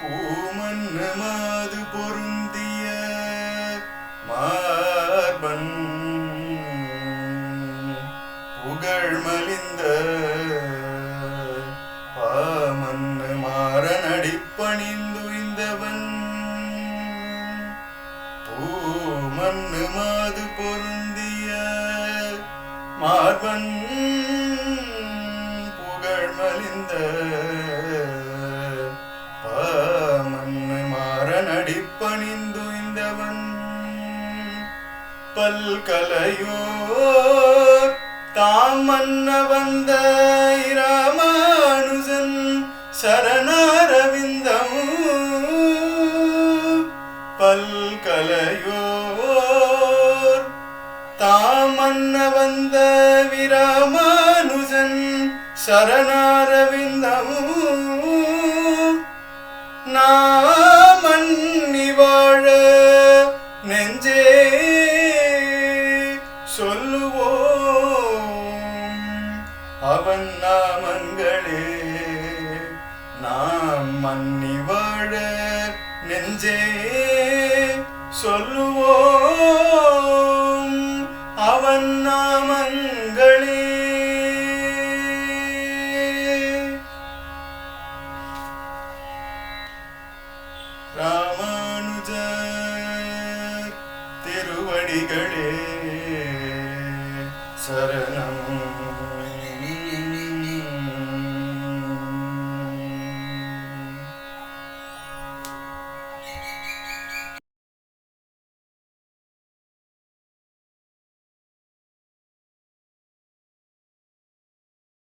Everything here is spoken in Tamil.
பூமன்னமாது பொருந்திய மார்பன். புகழ் மலிந்த பாமன்ன மாறனடிப்பணிந்துய்ந்தவன் பூமன்னு மாது பொருந்திய மார்பன். புகழ் மலிந்த அடிப்பணிந்துய்ந்தவன். பல்கலையோ பல்கலையோர் தாம் மன்ன வந்த இராமானுஜன் சரணாரவிந்தம் பல்கலையோ தாம் மன்ன வந்த விராமானுஜன் சரணாரவிந்த அவன் நாமங்களே நாம் மன்னி வாழ நெஞ்சே சொல்லுவோம். அவன் நாமங்களே ராமானுஜ திருவடிகளே சரணம்.